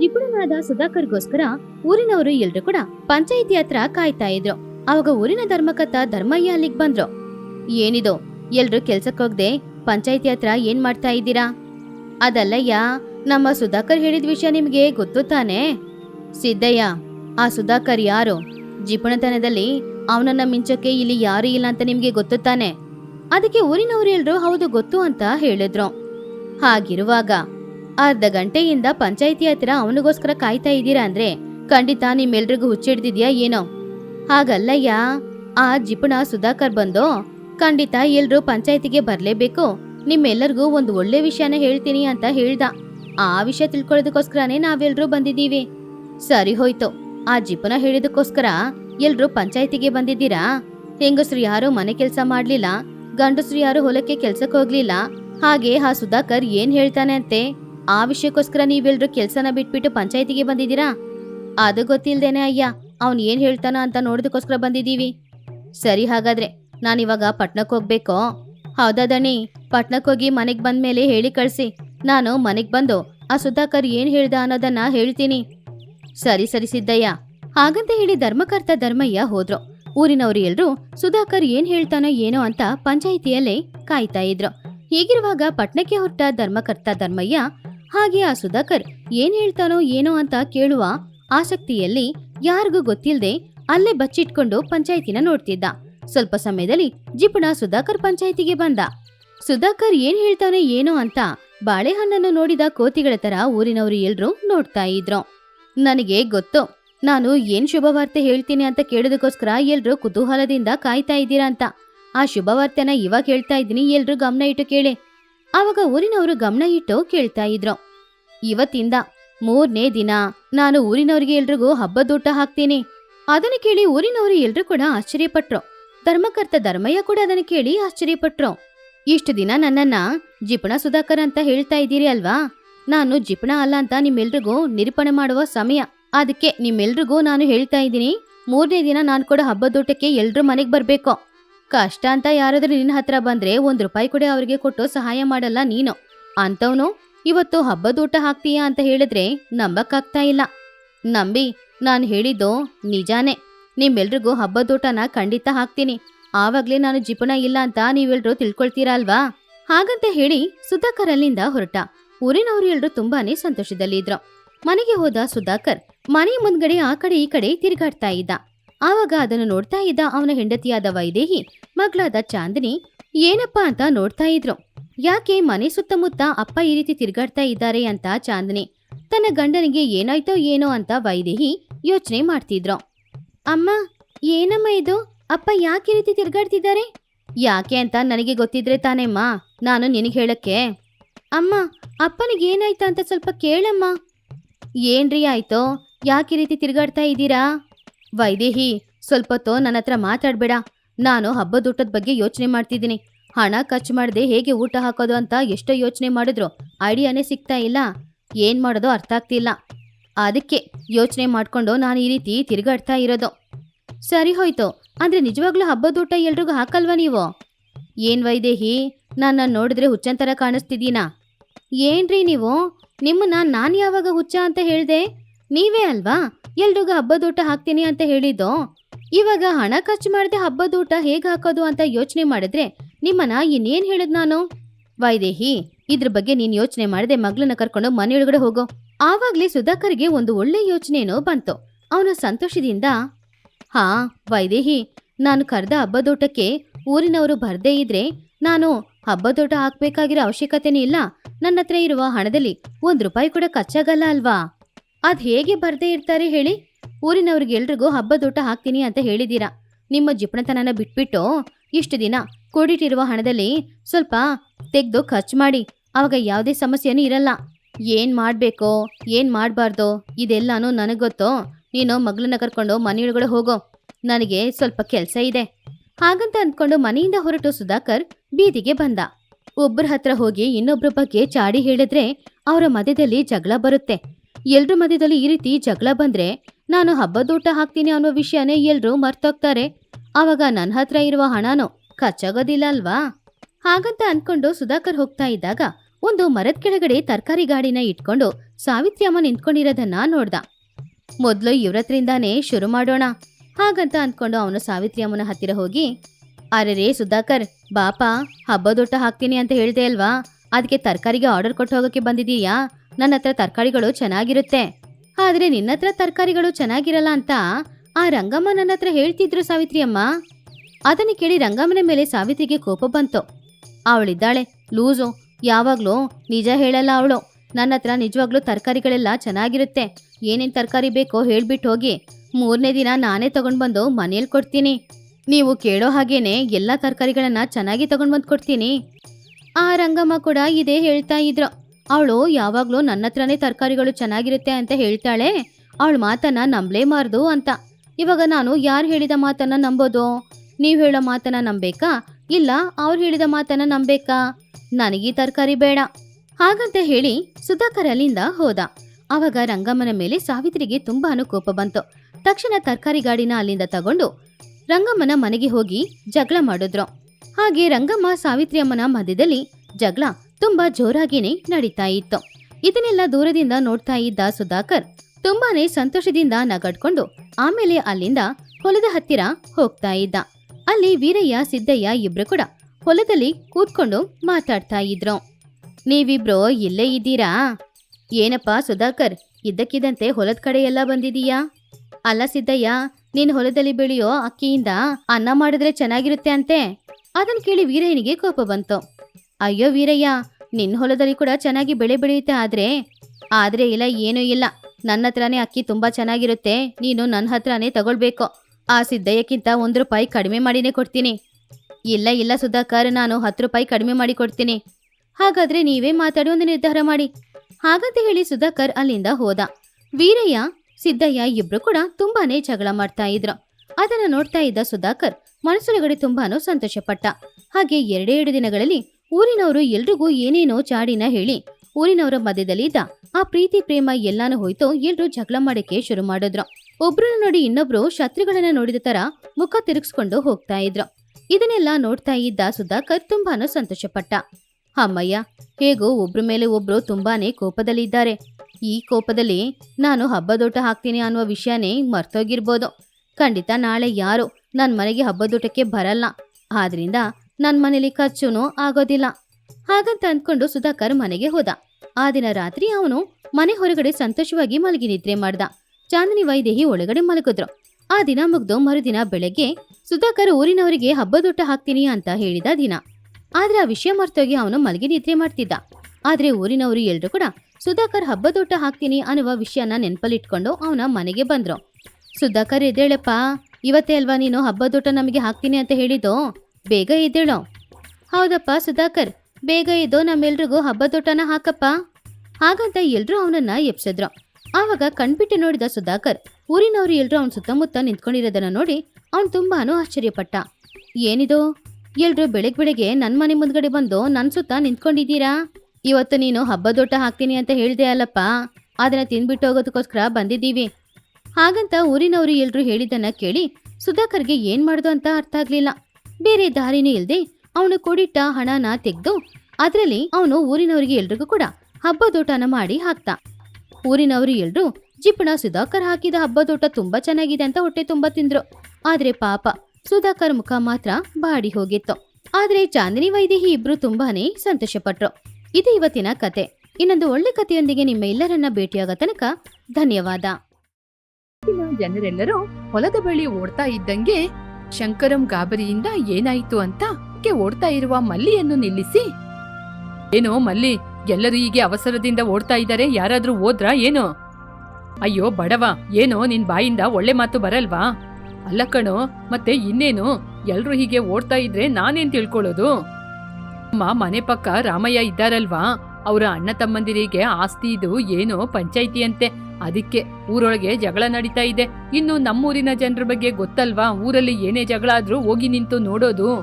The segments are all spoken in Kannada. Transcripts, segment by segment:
ಜಿಪುಣನಾದ ಸುಧಾಕರ್ಗೋಸ್ಕರ ಊರಿನವರು ಎಲ್ರು ಕೂಡ ಪಂಚಾಯಿತಿ ಹತ್ರ ಕಾಯ್ತಾ ಇದ್ರು. ಅವಾಗ ಊರಿನ ಧರ್ಮಕರ್ತ ಧರ್ಮಯ್ಯ ಅಲ್ಲಿಗ್ ಬಂದ್ರು. ಏನಿದು? ಎಲ್ರು ಕೆಲ್ಸಕ್ಕೋಗ್ದೆ ಪಂಚಾಯಿತಿ ಹತ್ರ ಏನ್ ಮಾಡ್ತಾ ಇದ್ದೀರಾ? ಅದಲ್ಲಯ್ಯ, ನಮ್ಮ ಸುಧಾಕರ್ ಹೇಳಿದ ವಿಷಯ ನಿಮ್ಗೆ ಗೊತ್ತು ತಾನೆ? ಸಿದ್ದಯ್ಯ, ಆ ಸುಧಾಕರ್ ಯಾರು? ಜಿಪುಣತನದಲ್ಲಿ ಅವನನ್ನ ಮಿಂಚಕ್ಕೆ ಇಲ್ಲಿ ಯಾರು ಇಲ್ಲ ಅಂತ ನಿಮ್ಗೆ ಗೊತ್ತು ತಾನೆ? ಅದಕ್ಕೆ ಊರಿನವರು ಎಲ್ರು ಹೌದು ಗೊತ್ತು ಅಂತ ಹೇಳಿದ್ರು. ಹಾಗಿರುವಾಗ ಅರ್ಧ ಗಂಟೆಯಿಂದ ಪಂಚಾಯಿತಿ ಹತ್ತಿರ ಅವನಿಗೋಸ್ಕರ ಕಾಯ್ತಾ ಇದ್ದೀರಾ ಅಂದ್ರೆ ಖಂಡಿತ ನಿಮ್ಮೆಲ್ರಿಗೂ ಹುಚ್ಚಿಡ್ದಿದ್ಯಾ ಏನೋ? ಹಾಗಲ್ಲಯ್ಯ, ಆ ಜಿಪುಣ ಸುಧಾಕರ್ ಬಂದೋ? ಖಂಡಿತ ಎಲ್ರೂ ಪಂಚಾಯಿತಿಗೆ ಬರ್ಲೇಬೇಕು. ನಿಮ್ಮೆಲ್ಲರಿಗೂ ಒಂದು ಒಳ್ಳೆ ವಿಷಯನ ಹೇಳ್ತೀನಿ ಅಂತ ಹೇಳ್ದ. ಆ ವಿಷಯ ತಿಳ್ಕೊಳ್ಳೋದಕ್ಕೋಸ್ಕರನೇ ನಾವೆಲ್ರೂ ಬಂದಿದ್ದೀವಿ. ಸರಿ ಹೋಯ್ತು. ಆ ಜಿಪುನ ಹೇಳಿದಕ್ಕೋಸ್ಕರ ಎಲ್ರೂ ಪಂಚಾಯಿತಿಗೆ ಬಂದಿದ್ದೀರಾ? ಹೆಂಗಸ್ರು ಯಾರು ಮನೆ ಕೆಲಸ ಮಾಡ್ಲಿಲ್ಲ. ಗಂಡಸ್ರು ಯಾರು ಹೊಲಕ್ಕೆ ಕೆಲ್ಸಕ್ಕೆ ಹೋಗ್ಲಿಲ್ಲ. ಹಾಗೆ ಆ ಸುಧಾಕರ್ ಏನ್ ಹೇಳ್ತಾನೆ ಅಂತೆ? ಆ ವಿಷಯಕ್ಕೋಸ್ಕರ ನೀವೆಲ್ರೂ ಕೆಲಸನ ಬಿಟ್ಬಿಟ್ಟು ಪಂಚಾಯತಿಗೆ ಬಂದಿದ್ದೀರಾ? ಅದು ಗೊತ್ತಿಲ್ದೇನೆ ಅಯ್ಯ, ಅವ್ನು ಏನ್ ಹೇಳ್ತಾನ ಅಂತ ನೋಡೋದಕ್ಕೋಸ್ಕರ ಬಂದಿದ್ದೀವಿ. ಸರಿ ಹಾಗಾದ್ರೆ, ನಾನಿವಾಗ ಪಟ್ನಕ್ಕೆ ಹೋಗ್ಬೇಕು? ಹೌದಾ ದಣಿ ಪಟ್ನಕ್ಕೆ ಹೋಗಿ ಮನೆಗೆ ಬಂದ್ಮೇಲೆ ಹೇಳಿ ಕಳ್ಸಿ. ನಾನು ಮನೆಗೆ ಬಂದು ಆ ಸುಧಾಕರ್ ಏನ್ ಹೇಳ್ದ ಅನ್ನೋದನ್ನ ಹೇಳ್ತೀನಿ. ಸರಿ ಸರಿ ಸಿದ್ದಯ್ಯ. ಹಾಗಂತ ಹೇಳಿ ಧರ್ಮಕರ್ತ ಧರ್ಮಯ್ಯ ಹೋದ್ರು. ಊರಿನವರು ಎಲ್ಲರೂ ಸುಧಾಕರ್ ಏನ್ ಹೇಳ್ತಾನೋ ಏನೋ ಅಂತ ಪಂಚಾಯಿತಿಯಲ್ಲೇ ಕಾಯ್ತಾ ಇದ್ರು. ಹೀಗಿರುವಾಗ ಪಟ್ನಕ್ಕೆ ಹೊರಟ ಧರ್ಮಕರ್ತ ಧರ್ಮಯ್ಯ ಹಾಗೆ ಆ ಸುಧಾಕರ್ ಏನ್ ಹೇಳ್ತಾನೋ ಏನೋ ಅಂತ ಕೇಳುವ ಆಸಕ್ತಿಯಲ್ಲಿ ಯಾರಿಗೂ ಗೊತ್ತಿಲ್ಲದೆ ಅಲ್ಲೇ ಬಚ್ಚಿಟ್ಕೊಂಡು ಪಂಚಾಯಿತಿನ ನೋಡ್ತಿದ್ದ. ಸ್ವಲ್ಪ ಸಮಯದಲ್ಲಿ ಜಿಪುಣ ಸುಧಾಕರ್ ಪಂಚಾಯಿತಿಗೆ ಬಂದ. ಸುಧಾಕರ್ ಏನ್ ಹೇಳ್ತಾನೆ ಏನೋ ಅಂತ ಬಾಳೆಹಣ್ಣನ್ನು ನೋಡಿದ ಕೋತಿಗಳ ತರ ಊರಿನವರು ಎಲ್ರೂ ನೋಡ್ತಾ ಇದ್ರು. ನನಗೆ ಗೊತ್ತು, ನಾನು ಏನ್ ಶುಭವಾರ್ತೆ ಹೇಳ್ತೀನಿ ಅಂತ ಕೇಳೋದಕ್ಕೋಸ್ಕರ ಎಲ್ರೂ ಕುತೂಹಲದಿಂದ ಕಾಯ್ತಾ ಇದ್ದೀರಾ ಅಂತ. ಆ ಶುಭವಾರ್ತೆನ ಇವಾಗ ಹೇಳ್ತಾ ಇದ್ದೀನಿ ಎಲ್ರೂ ಗಮನ ಇಟ್ಟು ಕೇಳಿ. ಆವಾಗ ಊರಿನವರು ಗಮನ ಇಟ್ಟು ಕೇಳ್ತಾ ಇದ್ರು. ಇವತ್ತಿಂದ ಮೂರನೇ ದಿನ. ನಾನು ಊರಿನವರಿಗೆ ಎಲ್ರಿಗೂ ಹಬ್ಬದೂಟ ಹಾಕ್ತೀನಿ. ಅದನ್ನು ಕೇಳಿ ಊರಿನವರು ಎಲ್ರೂ ಕೂಡ ಆಶ್ಚರ್ಯಪಟ್ರು. ಧರ್ಮಕರ್ತ ಧರ್ಮಯ್ಯ ಕೂಡ ಅದನ್ನು ಕೇಳಿ ಆಶ್ಚರ್ಯಪಟ್ರು. ಇಷ್ಟು ದಿನ ನನ್ನನ್ನ ಜಿಪಣ ಸುಧಾಕರ್ ಅಂತ ಹೇಳ್ತಾ ಇದ್ದೀರಿ ಅಲ್ವಾ? ನಾನು ಜಿಪಣ ಅಲ್ಲ ಅಂತ ನಿಮ್ಮೆಲ್ರಿಗೂ ನಿರೂಪಣೆ ಮಾಡುವ ಸಮಯ. ಅದಕ್ಕೆ ನಿಮ್ಮೆಲ್ರಿಗೂ ನಾನು ಹೇಳ್ತಾ ಇದ್ದೀನಿ, ಮೂರನೇ ದಿನ ನಾನು ಕೂಡ ಹಬ್ಬದೂಟಕ್ಕೆ ಎಲ್ಲರೂ ಮನೆಗೆ ಬರ್ಬೇಕು. ಕಷ್ಟ ಅಂತ ಯಾರಾದ್ರೂ ನಿನ್ನ ಹತ್ರ ಬಂದ್ರೆ ಒಂದ್ ರೂಪಾಯಿ ಕೂಡ ಅವ್ರಿಗೆ ಕೊಟ್ಟು ಸಹಾಯ ಮಾಡಲ್ಲ ನೀನು. ಅಂತವನು ಇವತ್ತು ಹಬ್ಬದೂಟ ಹಾಕ್ತೀಯಾ ಅಂತ ಹೇಳಿದ್ರೆ ನಂಬಕ್ಕಾಗ್ತಾ ಇಲ್ಲ. ನಂಬಿ, ನಾನು ಹೇಳಿದ್ದು ನಿಜಾನೇ. ನಿಮ್ಮೆಲ್ರಿಗೂ ಹಬ್ಬದೂಟನ ಖಂಡಿತ ಹಾಕ್ತೀನಿ. ಆವಾಗ್ಲೇ ನಾನು ಜಿಪುಣ ಇಲ್ಲ ಅಂತ ನೀವೆಲ್ರೂ ತಿಳ್ಕೊಳ್ತೀರಾ ಅಲ್ವಾ? ಹಾಗಂತ ಹೇಳಿ ಸುಧಾಕರ್ ಅಲ್ಲಿಂದ ಹೊರಟ. ಊರಿನವರು ಎಲ್ರು ತುಂಬಾನೇ ಸಂತೋಷದಲ್ಲಿದ್ರು. ಮನೆಗೆ ಹೋದ ಸುಧಾಕರ್ ಮನೆ ಮುಂದ್ಗಡೆ ಆ ಕಡೆ ಈ ಕಡೆ ತಿರುಗಾಡ್ತಾ ಇದ್ದ. ಆವಾಗ ಅದನ್ನು ನೋಡ್ತಾ ಇದ್ದ ಅವನ ಹೆಂಡತಿಯಾದ ವೈದೇಹಿ, ಮಗಳಾದ ಚಾಂದಿನಿ ಏನಪ್ಪಾ ಅಂತ ನೋಡ್ತಾ ಇದ್ರು. ಯಾಕೆ ಮನೆ ಸುತ್ತಮುತ್ತ ಅಪ್ಪ ಈ ರೀತಿ ತಿರುಗಾಡ್ತಾ ಇದ್ದಾರೆ ಅಂತ ಚಾಂದನಿ. ತನ್ನ ಗಂಡನಿಗೆ ಏನಾಯ್ತೋ ಏನೋ ಅಂತ ವೈದೇಹಿ ಯೋಚನೆ ಮಾಡ್ತಿದ್ರು. ಅಮ್ಮ, ಏನಮ್ಮ ಇದು? ಅಪ್ಪ ಯಾಕೆ ರೀತಿ ತಿರುಗಾಡ್ತಿದ್ದಾರೆ? ಯಾಕೆ ಅಂತ ನನಗೆ ಗೊತ್ತಿದ್ರೆ ತಾನೇಮ್ಮ, ನಾನು ನಿನಗೆ ಹೇಳಕ್ಕೆ. ಅಮ್ಮ, ಅಪ್ಪನಿಗೆ ಏನಾಯ್ತಾ ಅಂತ ಸ್ವಲ್ಪ ಕೇಳಮ್ಮ. ಏನ್ರಿ ಆಯ್ತೋ? ಯಾಕೆ ರೀತಿ ತಿರುಗಾಡ್ತಾ ಇದ್ದೀರಾ? ವೈದೇಹಿ, ಸ್ವಲ್ಪ ತೋ ನನ್ನ ಹತ್ರ ಮಾತಾಡ್ಬೇಡ. ನಾನು ಹಬ್ಬದೂಟದ ಬಗ್ಗೆ ಯೋಚನೆ ಮಾಡ್ತಿದ್ದೀನಿ. ಹಣ ಖರ್ಚು ಮಾಡದೆ ಹೇಗೆ ಊಟ ಹಾಕೋದು ಅಂತ ಎಷ್ಟೋ ಯೋಚನೆ ಮಾಡಿದ್ರು. ಐಡಿಯಾನೇ ಸಿಗ್ತಾ ಇಲ್ಲ. ಏನ್ ಮಾಡೋದು ಅರ್ಥ ಆಗ್ತಿಲ್ಲ. ಅದಕ್ಕೆ ಯೋಚನೆ ಮಾಡ್ಕೊಂಡು ನಾನು ಈ ರೀತಿ ತಿರುಗಾಡ್ತಾ ಇರೋದು. ಸರಿ ಹೋಯ್ತು. ಅಂದ್ರೆ ನಿಜವಾಗ್ಲೂ ಹಬ್ಬದೂಟ ಎಲ್ರಿಗೂ ಹಾಕಲ್ವಾ ನೀವು? ಏನ್ ವೈದೇಹಿ? ನಾನು ನೋಡಿದ್ರೆ ಹುಚ್ಚಂತರ ಕಾಣಿಸ್ತಿದ್ದೀನಾ? ಏನ್ರಿ ನೀವು? ನಿಮ್ಮನ್ನ ನಾನು ಯಾವಾಗ ಹುಚ್ಚ ಅಂತ ಹೇಳಿದೆ? ನೀವೇ ಅಲ್ವಾ? ಎಲ್ರಿಗೂ ಹಬ್ಬದೂಟ ಹಾಕ್ತೀನಿ ಅಂತ ಹೇಳಿದ್ದು? ಇವಾಗ ಹಣ ಖರ್ಚು ಮಾಡದೆ ಹಬ್ಬದೂಟ ಹೇಗೆ ಹಾಕೋದು ಅಂತ ಯೋಚನೆ ಮಾಡಿದ್ರೆ ನಿಮ್ಮನ್ನ ಇನ್ನೇನು ಹೇಳದ್ ನಾನು? ವೈದೇಹಿ, ಇದ್ರ ಬಗ್ಗೆ ನೀನು ಯೋಚನೆ ಮಾಡದೆ ಮಗಳನ್ನ ಕರ್ಕೊಂಡು ಮನೆಯೊಳಗಡೆ ಹೋಗೋ. ಆವಾಗ್ಲೇ ಸುಧಾಕರ್ಗೆ ಒಂದು ಒಳ್ಳೆ ಯೋಚನೆನೋ ಬಂತು. ಅವನು ಸಂತೋಷದಿಂದ, ಹಾ, ವೈದೇಹಿ, ನಾನು ಕರೆದ ಹಬ್ಬದೋಟಕ್ಕೆ ಊರಿನವರು ಬರ್ದೇ ಇದ್ರೆ ನಾನು ಹಬ್ಬದೋಟ ಹಾಕ್ಬೇಕಾಗಿರೋ ಅವಶ್ಯಕತೆನೇ ಇಲ್ಲ. ನನ್ನ ಹತ್ರ ಇರುವ ಹಣದಲ್ಲಿ ಒಂದು ರೂಪಾಯಿ ಕೂಡ ಖರ್ಚಾಗಲ್ಲ ಅಲ್ವಾ? ಅದ್ ಹೇಗೆ ಬರ್ದೇ ಇರ್ತಾರೆ ಹೇಳಿ? ಊರಿನವ್ರಿಗೆಲ್ರಿಗೂ ಹಬ್ಬದೂಟ ಹಾಕ್ತೀನಿ ಅಂತ ಹೇಳಿದ್ದೀರಾ? ನಿಮ್ಮ ಜಿಪಣತನನ ಬಿಟ್ಬಿಟ್ಟು ಇಷ್ಟು ದಿನ ಕೂಡಿಟ್ಟಿರುವ ಹಣದಲ್ಲಿ ಸ್ವಲ್ಪ ತೆಗೆದು ಖರ್ಚು ಮಾಡಿ, ಅವಾಗ ಯಾವುದೇ ಸಮಸ್ಯೆನೂ ಇರಲ್ಲ. ಏನ್ ಮಾಡ್ಬೇಕೋ, ಏನ್ ಮಾಡಬಾರ್ದೋ, ಇದೆಲ್ಲಾನು ನನಗೆ ಗೊತ್ತೋ. ನೀನು ಮಗಳನ್ನ ಕರ್ಕೊಂಡು ಮನೆಯೊಳಗಡೆ ಹೋಗೋ. ನನಗೆ ಸ್ವಲ್ಪ ಕೆಲಸ ಇದೆ. ಹಾಗಂತ ಅಂದ್ಕೊಂಡು ಮನೆಯಿಂದ ಹೊರಟು ಸುಧಾಕರ್ ಬೀದಿಗೆ ಬಂದ. ಒಬ್ಬರ ಹತ್ರ ಹೋಗಿ ಇನ್ನೊಬ್ಬರ ಬಗ್ಗೆ ಚಾಡಿ ಹೇಳಿದ್ರೆ ಅವರ ಮಧ್ಯದಲ್ಲಿ ಜಗಳ ಬರುತ್ತೆ. ಎಲ್ರ ಮಧ್ಯದಲ್ಲಿ ಈ ರೀತಿ ಜಗಳ ಬಂದ್ರೆ ನಾನು ಹಬ್ಬದೋಟ ಹಾಕ್ತೀನಿ ಅನ್ನೋ ವಿಷಯನೇ ಎಲ್ಲರೂ ಮರ್ತೋಗ್ತಾರೆ. ಆವಾಗ ನನ್ನ ಹತ್ರ ಇರುವ ಹಣನೂ ಖರ್ಚಾಗೋದಿಲ್ಲ ಅಲ್ವಾ? ಹಾಗಂತ ಅನ್ಕೊಂಡು ಸುಧಾಕರ್ ಹೋಗ್ತಾ ಇದ್ದಾಗ ಒಂದು ಮರದ ಕೆಳಗಡೆ ತರಕಾರಿ ಗಾಡಿನ ಇಟ್ಕೊಂಡು ಸಾವಿತ್ರಿ ಅಮ್ಮ ನಿಂತ್ಕೊಂಡಿರೋದನ್ನ ನೋಡ್ದ. ಮೊದಲು ಇವ್ರತ್ರಿಂದಾನೇ ಶುರು ಮಾಡೋಣ. ಹಾಗಂತ ಅಂದ್ಕೊಂಡು ಅವನು ಸಾವಿತ್ರಿ ಅಮ್ಮನ ಹತ್ತಿರ ಹೋಗಿ, ಅರೆ ಸುಧಾಕರ್, ಬಾಪ ಹಬ್ಬದೊಟ್ಟ ಹಾಕ್ತೀನಿ ಅಂತ ಹೇಳ್ದೆ ಅಲ್ವಾ? ಅದಕ್ಕೆ ತರಕಾರಿಗೆ ಆರ್ಡರ್ ಕೊಟ್ಟು ಹೋಗೋಕೆ ಬಂದಿದೀಯಾ ನನ್ನ ಹತ್ರ ತರಕಾರಿಗಳು ಚೆನ್ನಾಗಿರುತ್ತೆ. ಆದ್ರೆ ನಿನ್ನ ಹತ್ರ ತರಕಾರಿಗಳು ಚೆನ್ನಾಗಿರಲ್ಲ ಅಂತ ಆ ರಂಗಮ್ಮ ನನ್ನ ಹತ್ರ ಹೇಳ್ತಿದ್ರು ಸಾವಿತ್ರಿ ಅಮ್ಮ ಅದನ್ನ ಕೇಳಿ ರಂಗಮ್ಮನ ಮೇಲೆ ಸಾವಿತ್ರಿಗೆ ಕೋಪ ಬಂತು. ಅವಳಿದ್ದಾಳೆ, ಲೂಸು, ಯಾವಾಗ್ಲೂ ನಿಜ ಹೇಳಲ್ಲ ಅವಳು. ನನ್ನ ಹತ್ರ ನಿಜವಾಗ್ಲೂ ತರಕಾರಿಗಳೆಲ್ಲ ಚೆನ್ನಾಗಿರುತ್ತೆ. ಏನೇನ್ ತರಕಾರಿ ಬೇಕೋ ಹೇಳ್ಬಿಟ್ಟು ಹೋಗಿ ಮೂರನೇ ದಿನ ನಾನೇ ತಗೊಂಡ್ ಬಂದು ಮನೇಲಿ ಕೊಡ್ತೀನಿ. ನೀವು ಕೇಳೋ ಹಾಗೇನೆ ಎಲ್ಲ ತರಕಾರಿಗಳನ್ನ ಚೆನ್ನಾಗಿ ತಗೊಂಡ್ ಬಂದು ಕೊಡ್ತೀನಿ. ಆ ರಂಗಮ್ಮ ಕೂಡ ಇದೇ ಹೇಳ್ತಾ ಇದ್ರು. ಅವಳು ಯಾವಾಗಲೂ ನನ್ನ ಹತ್ರನೇ ತರಕಾರಿಗಳು ಚೆನ್ನಾಗಿರುತ್ತೆ ಅಂತ ಹೇಳ್ತಾಳೆ. ಅವಳ ಮಾತನ್ನ ನಂಬಲೇಬಾರ್ದು ಅಂತ. ಇವಾಗ ನಾನು ಯಾರು ಹೇಳಿದ ಮಾತನ್ನ ನಂಬೋದು? ನೀವು ಹೇಳೋ ಮಾತನ್ನ ನಂಬೇಕಾ? ಇಲ್ಲ, ಅವ್ರು ಹೇಳಿದ ಮಾತನ್ನ ನಂಬೇಕಾ? ನನಗೀ ತರಕಾರಿ ಬೇಡ. ಹಾಗಂತ ಹೇಳಿ ಸುಧಾಕರ್ ಅಲ್ಲಿಂದ ಹೋದ. ಆವಾಗ ರಂಗಮ್ಮನ ಮೇಲೆ ಸಾವಿತ್ರಿಗೆ ತುಂಬಾನು ಕೋಪ ಬಂತು. ತಕ್ಷಣ ತರಕಾರಿ ಗಾಡಿನ ಅಲ್ಲಿಂದ ತಗೊಂಡು ರಂಗಮ್ಮನ ಮನೆಗೆ ಹೋಗಿ ಜಗಳ ಮಾಡಿದ್ರು. ಹಾಗೆ ರಂಗಮ್ಮ ಸಾವಿತ್ರಿ ಅಮ್ಮನ ಮಧ್ಯದಲ್ಲಿ ಜಗಳ ತುಂಬಾ ಜೋರಾಗಿನೇ ನಡೀತಾ ಇತ್ತು. ಇದನ್ನೆಲ್ಲ ದೂರದಿಂದ ನೋಡ್ತಾ ಇದ್ದ ಸುಧಾಕರ್ ತುಂಬಾನೇ ಸಂತೋಷದಿಂದ ನಗಡ್ಕೊಂಡು ಆಮೇಲೆ ಅಲ್ಲಿಂದ ಹೊಲದ ಹತ್ತಿರ ಹೋಗ್ತಾ ಇದ್ದ. ಅಲ್ಲಿ ವೀರಯ್ಯ, ಸಿದ್ದಯ್ಯ ಇಬ್ರು ಕೂಡ ಹೊಲದಲ್ಲಿ ಕೂತ್ಕೊಂಡು ಮಾತಾಡ್ತಾ ಇದ್ರು. ನೀವಿಬ್ರು ಇಲ್ಲೇ ಇದ್ದೀರಾ? ಏನಪ್ಪ ಸುಧಾಕರ್, ಇದ್ದಕ್ಕಿದ್ದಂತೆ ಹೊಲದ ಕಡೆ ಎಲ್ಲ ಬಂದಿದೀಯಾ? ಅಲ್ಲ ಸಿದ್ದಯ್ಯ, ನೀನ್ ಹೊಲದಲ್ಲಿ ಬೆಳೆಯೋ ಅಕ್ಕಿಯಿಂದ ಅನ್ನ ಮಾಡಿದ್ರೆ ಚೆನ್ನಾಗಿರುತ್ತೆ ಅಂತೆ. ಅದನ್ ಕೇಳಿ ವೀರಯ್ಯನಿಗೆ ಕೋಪ ಬಂತು. ಅಯ್ಯೋ ವೀರಯ್ಯ ನಿನ್ ಹೊಲದಲ್ಲಿ ಕೂಡ ಚೆನ್ನಾಗಿ ಬೆಳೆ ಬೆಳೆಯುತ್ತೆ ಆದ್ರೆ ಆದ್ರೆ ಇಲ್ಲ, ಏನೂ ಇಲ್ಲ. ನನ್ನ ಹತ್ರನೇ ಅಕ್ಕಿ ತುಂಬಾ ಚೆನ್ನಾಗಿರುತ್ತೆ. ನೀನು ನನ್ನ ಹತ್ರನೇ ತಗೊಳ್ಬೇಕು. ಆ ಸಿದ್ದಯ್ಯಕ್ಕಿಂತ ಒಂದು ರೂಪಾಯಿ ಕಡಿಮೆ ಮಾಡಿನೇ ಕೊಡ್ತೀನಿ. ಇಲ್ಲ ಇಲ್ಲ ಸುಧಾಕರ್, ನಾನು ಹತ್ತು ರೂಪಾಯಿ ಕಡಿಮೆ ಮಾಡಿ ಕೊಡ್ತೀನಿ. ಹಾಗಾದ್ರೆ ನೀವೇ ಮಾತಾಡಿ ಒಂದು ನಿರ್ಧಾರ ಮಾಡಿ. ಹಾಗಂತ ಹೇಳಿ ಸುಧಾಕರ್ ಅಲ್ಲಿಂದ ಹೋದ. ವೀರಯ್ಯ, ಸಿದ್ದಯ್ಯ ಇಬ್ರು ಕೂಡ ತುಂಬಾನೇ ಜಗಳ ಮಾಡ್ತಾ ಇದ್ರು. ಅದನ್ನ ನೋಡ್ತಾ ಇದ್ದ ಸುಧಾಕರ್ ಮನಸ್ಸೊಳಗಡೆ ತುಂಬಾನು ಸಂತೋಷಪಟ್ಟ. ಹಾಗೆ ಎರಡೆರಡು ದಿನಗಳಲ್ಲಿ ಊರಿನವರು ಎಲ್ರಿಗೂ ಏನೇನೋ ಚಾಡಿನ ಹೇಳಿ ಊರಿನವರ ಮಧ್ಯದಲ್ಲಿ ಇದ್ದ ಆ ಪ್ರೀತಿ, ಪ್ರೇಮ ಎಲ್ಲಾನು ಹೋಯ್ತು ಎಲ್ರು ಜಗಳ ಮಾಡಕ್ಕೆ ಶುರು ಮಾಡಿದ್ರು. ಒಬ್ರನ್ನ ನೋಡಿ ಇನ್ನೊಬ್ರು ಶತ್ರುಗಳನ್ನ ನೋಡಿದ ತರ ಮುಖ ತಿರುಗಿಸ್ಕೊಂಡು ಹೋಗ್ತಾ ಇದ್ರು. ಇದನ್ನೆಲ್ಲ ನೋಡ್ತಾ ಇದ್ದ ಸುಧಾಕರ್ ತುಂಬಾನು ಸಂತೋಷಪಟ್ಟ. ಅಮ್ಮಯ್ಯ, ಹೇಗೋ ಒಬ್ರ ಮೇಲೆ ಒಬ್ರು ತುಂಬಾನೇ ಕೋಪದಲ್ಲಿದ್ದಾರೆ. ಈ ಕೋಪದಲ್ಲಿ ನಾನು ಹಬ್ಬದೋಟ ಹಾಕ್ತೀನಿ ಅನ್ನುವ ವಿಷಯನೇ ಮರ್ತೋಗಿರ್ಬೋದು. ಖಂಡಿತ ನಾಳೆ ಯಾರು ನನ್ನ ಮನೆಗೆ ಹಬ್ಬದೋಟಕ್ಕೆ ಬರಲ್ಲ. ಆದ್ರಿಂದ ನನ್ನ ಮನೇಲಿ ಖರ್ಚುನೂ ಆಗೋದಿಲ್ಲ. ಹಾಗಂತ ಅಂದ್ಕೊಂಡು ಸುಧಾಕರ್ ಮನೆಗೆ ಹೋದ. ಆ ದಿನ ರಾತ್ರಿ ಅವನು ಮನೆ ಹೊರಗಡೆ ಸಂತೋಷವಾಗಿ ಮಲಗಿ ನಿದ್ರೆ ಮಾಡ್ದ. ಚಾಂದಿನಿ ವೈದೇಹಿ ಒಳಗಡೆ ಮಲಗಿದ್ರು. ಆ ದಿನ ಮುಗ್ದು ಮರುದಿನ ಬೆಳಗ್ಗೆ ಸುಧಾಕರ್ ಊರಿನವರಿಗೆ ಹಬ್ಬದೊಟ್ಟ ಹಾಕ್ತೀನಿ ಅಂತ ಹೇಳಿದ ದಿನ. ಆದ್ರೆ ಆ ವಿಷಯ ಮರ್ತೋಗಿ ಅವನು ಮಲಗಿ ನಿದ್ರೆ ಮಾಡ್ತಿದ್ದ. ಆದ್ರೆ ಊರಿನವರು ಎಲ್ರು ಕೂಡ ಸುಧಾಕರ್ ಹಬ್ಬದೊಟ್ಟ ಹಾಕ್ತೀನಿ ಅನ್ನುವ ವಿಷಯನ ನೆನಪಲ್ಲಿಟ್ಕೊಂಡು ಅವನ ಮನೆಗೆ ಬಂದ್ರು. ಸುಧಾಕರ್ ಎದ್ದೇಳಪ್ಪ, ಇವತ್ತೇ ಅಲ್ವಾ ನೀನು ಹಬ್ಬದೊಟ್ಟ ನಮಗೆ ಹಾಕ್ತೀನಿ ಅಂತ ಹೇಳಿದ್ದು? ಬೇಗ ಎದ್ದೇಳೋ. ಹೌದಪ್ಪ ಸುಧಾಕರ್, ಬೇಗ ಎದ್ದು ನಮ್ಮೆಲ್ರಿಗೂ ಹಬ್ಬದೊಟ್ಟನ ಹಾಕಪ್ಪ. ಹಾಗಂತ ಎಲ್ರೂ ಅವನನ್ನ ಎಪ್ಸಿದ್ರು ಆವಾಗ ಕಣ್ಬಿಟ್ಟು ನೋಡಿದ ಸುಧಾಕರ್, ಊರಿನವರು ಎಲ್ರೂ ಅವನ ಸುತ್ತಮುತ್ತ ನಿಂತ್ಕೊಂಡಿರೋದನ್ನ ನೋಡಿ ಅವನ್ ತುಂಬಾನು ಆಶ್ಚರ್ಯಪಟ್ಟ. ಏನಿದು? ಎಲ್ರು ಬೆಳಗ್ ಬೆಳಗ್ಗೆ ನನ್ ಮನೆ ಮುಂದ್ಗಡೆ ಬಂದು ನನ್ ಸುತ್ತ ನಿಂತ್ಕೊಂಡಿದ್ದೀರಾ? ಇವತ್ತು ನೀನು ಹಬ್ಬದೊಟ್ಟ ಹಾಕ್ತೀನಿ ಅಂತ ಹೇಳಿದೆ ಅಲ್ಲಪ್ಪ. ಅದನ್ನ ತಿಂದ್ಬಿಟ್ಟು ಹೋಗೋದಕ್ಕೋಸ್ಕರ ಬಂದಿದ್ದೀವಿ. ಹಾಗಂತ ಊರಿನವರು ಎಲ್ರು ಹೇಳಿದ್ದನ್ನ ಕೇಳಿ ಸುಧಾಕರ್ಗೆ ಏನ್ ಮಾಡ್ದು ಅಂತ ಅರ್ಥ ಆಗ್ಲಿಲ್ಲ. ಬೇರೆ ದಾರಿನೂ ಇಲ್ಲದೆ ಅವನು ಕೊಡಿಟ್ಟ ಹಣನ ತೆಗೆದು ಅದರಲ್ಲಿ ಅವನು ಊರಿನವರಿಗೆ ಎಲ್ರಿಗೂ ಕೂಡ. ಹಬ್ಬದೋಟನ ಮಾಡಿ ಹಾಕ್ತ. ಊರಿನವರು ಎಲ್ರು ಜಿಪ್ಪಣ ಸುಧಾಕರ್ ಹಾಕಿದ ಹಬ್ಬದೋಟ ತುಂಬಾ ಚೆನ್ನಾಗಿದೆ ಅಂತ ಹೊಟ್ಟೆ ತುಂಬಾ ತಿಂದ್ರು. ಆದ್ರೆ ಪಾಪ ಸುಧಾಕರ್ ಮುಖ ಮಾತ್ರ ಬಾಡಿ ಹೋಗಿತ್ತು. ಆದ್ರೆ ಚಾಂದಿನಿ ವೈದೇಹಿ ಇಬ್ರು ತುಂಬಾನೇ ಸಂತೋಷ ಪಟ್ರು ಇದು ಇವತ್ತಿನ ಕತೆ. ಇನ್ನೊಂದು ಒಳ್ಳೆ ಕಥೆಯೊಂದಿಗೆ ನಿಮ್ಮ ಎಲ್ಲರನ್ನ ಭೇಟಿಯಾಗೋ ತನಕ ಧನ್ಯವಾದ. ಜನರೆಲ್ಲರೂ ಹೊಲದ ಬಳಿ ಓಡ್ತಾ ಇದ್ದಂಗೆ ಶಂಕರಂ ಗಾಬರಿಯಿಂದ ಏನಾಯಿತು ಅಂತ ಓಡ್ತಾ ಇರುವ ಮಲ್ಲಿಯನ್ನು ನಿಲ್ಲಿಸಿ. ಏನೋ ಮಲ್ಲಿ, ಎಲ್ಲರೂ ಹೀಗೆ ಅವಸರದಿಂದ ಓಡ್ತಾ ಇದ್ದಾರೆ, ಯಾರಾದ್ರೂ ಓದ್ರಾ ಏನು? ಅಯ್ಯೋ ಬಡವ, ಏನೋ ನಿನ್ ಬಾಯಿಂದ ಒಳ್ಳೆ ಮಾತು ಬರಲ್ವಾ? ಅಲ್ಲ ಕಣೋ, ಮತ್ತೆ ಇನ್ನೇನು? ಎಲ್ರು ಹೀಗೆ ಓಡ್ತಾ ಇದ್ರೆ ನಾನೇನ್ ತಿಳ್ಕೊಳ್ಳೋದು? ಅಮ್ಮ, ಮನೆ ಪಕ್ಕ ರಾಮಯ್ಯ ಇದ್ದಾರಲ್ವಾ? ಅವರ ಅಣ್ಣ ತಮ್ಮಂದಿರಿಗೆ ಆಸ್ತಿ ಇದು ಏನೋ ಪಂಚಾಯಿತಿಯಂತೆ. ಅದಕ್ಕೆ ಊರೊಳಗೆ ಜಗಳ ನಡೀತಾ ಇದೆ. ಇನ್ನು ನಮ್ಮೂರಿನ ಜನರ ಬಗ್ಗೆ ಗೊತ್ತಲ್ವಾ? ಊರಲ್ಲಿ ಏನೇ ಜಗಳ ಆದ್ರೂ ಹೋಗಿ ನಿಂತು ನೋಡೋದು.